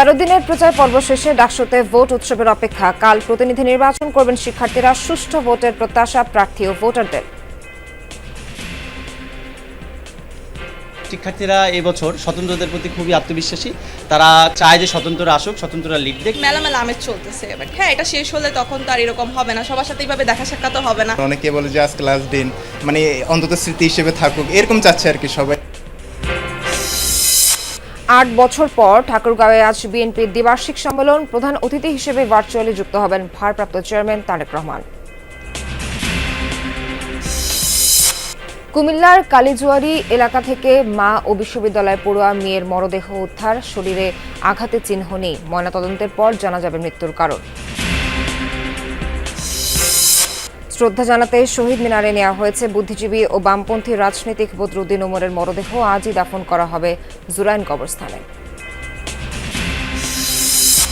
তেরো দিনের প্রচার পর্ব শেষে ডাকসুতে ভোট উৎসবের অপেক্ষা। কাল প্রতিনিধি নির্বাচন করবেন শিক্ষার্থীরা সুষ্ঠু ভোটের প্রত্যাশা প্রার্থী ও ভোটারদের। শিক্ষার্থীরা এবছর স্বতন্ত্রদের প্রতি খুবই আত্মবিশ্বাসী। তারা চায় যে স্বতন্ত্ররা আসুক স্বতন্ত্ররা লিড দেখ। মেলা মেলা আমেজ চলতেছে বাট হ্যাঁ এটা শেষ হলে তখন তো আর এরকম হবে না। সবার সাথে এইভাবে দেখা সাক্ষাৎ তো হবে না। অনেকে বলে যে আজকে লাস্ট দিন মানে অন্তত স্মৃতি হিসেবে থাকুক এরকম চাচ্ছে আর কি সবাই। আট বছর পর ঠাকুরগাঁওয়ে আজ বিএনপির দ্বিবার্ষিক সম্মেলন প্রধান অতিথি হিসেবে ভার্চুয়ালি যুক্ত হবেন ভারপ্রাপ্ত চেয়ারম্যান তারেক রহমান। কুমিল্লার কালিজুয়ারি এলাকা থেকে মা ও বিশ্ববিদ্যালয় পড়ুয়া মেয়ের মরদেহ উদ্ধার, শরীরে আঘাতের চিহ্ন নেই। ময়নাতদন্তের পর জানা যাবে মৃত্যুর কারণ। শ্রদ্ধা জানাতে শহীদ মিনারে নেওয়া হয়েছে বুদ্ধিজীবী ও বামপন্থী রাজনৈতিক বদরুদ্দিন ওমরের মরদেহ। আজই দাফন করা হবে জুরাইন কবরস্থানে।